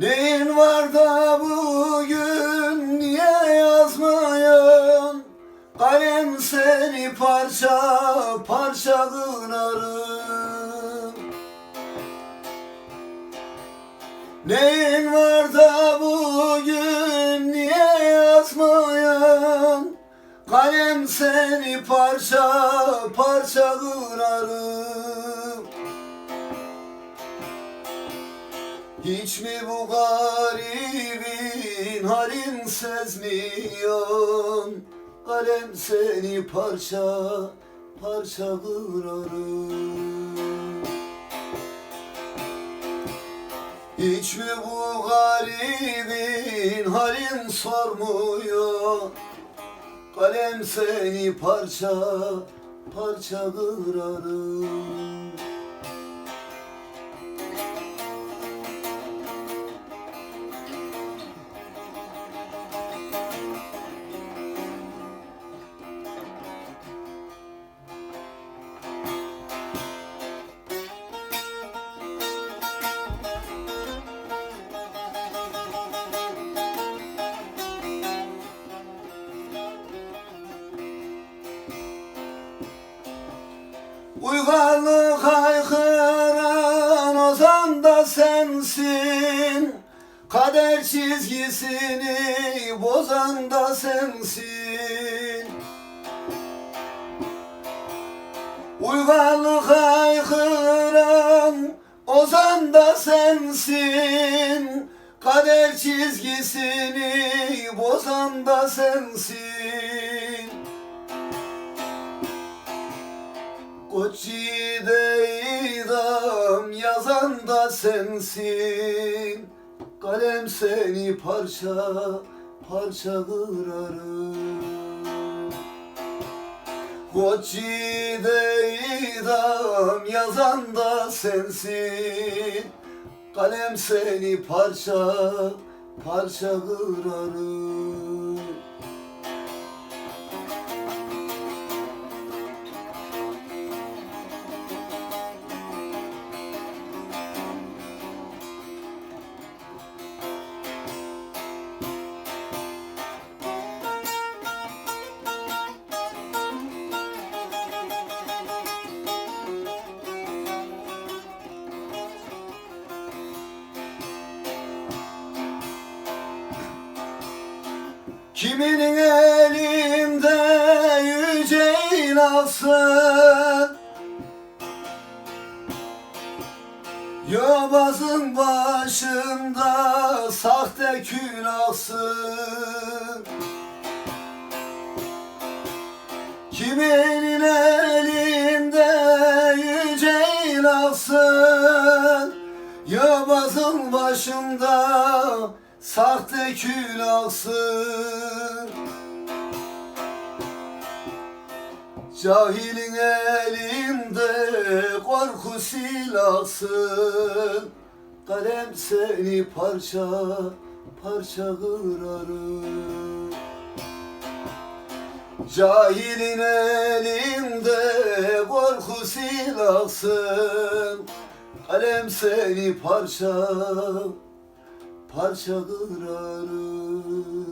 Neyin var da bugün niye yazmıyorsun? Kalem seni parça parça kınarım Neyin var da bugün niye yazmıyorsun? Kalem seni parça parça kınarım Hiç mi bu garibin halin sezmiyorsun? Kalem seni parça parça kırarım Hiç mi bu garibin halin sormuyor? Kalem seni parça parça kırarım Uygarlık haykıran ozan da sensin. Kader çizgisini bozan da sensin. Uygarlık haykıran ozan da sensin. Kader çizgisini bozan da sensin Koçide idam yazan da sensin. Kalem seni parça parça kırarım. Koçide idam yazan da sensin. Kalem seni parça parça kırarım Kiminin elinde yüce inasın Yobazın başında sahte külahsın Kiminin elinde yüce inasın Yobazın başında sahte külahsın Cahilin elinde korku silahsın Kalem seni parça parça kırarım. Cahilin elinde korku silahsın Kalem seni parça parça kırarım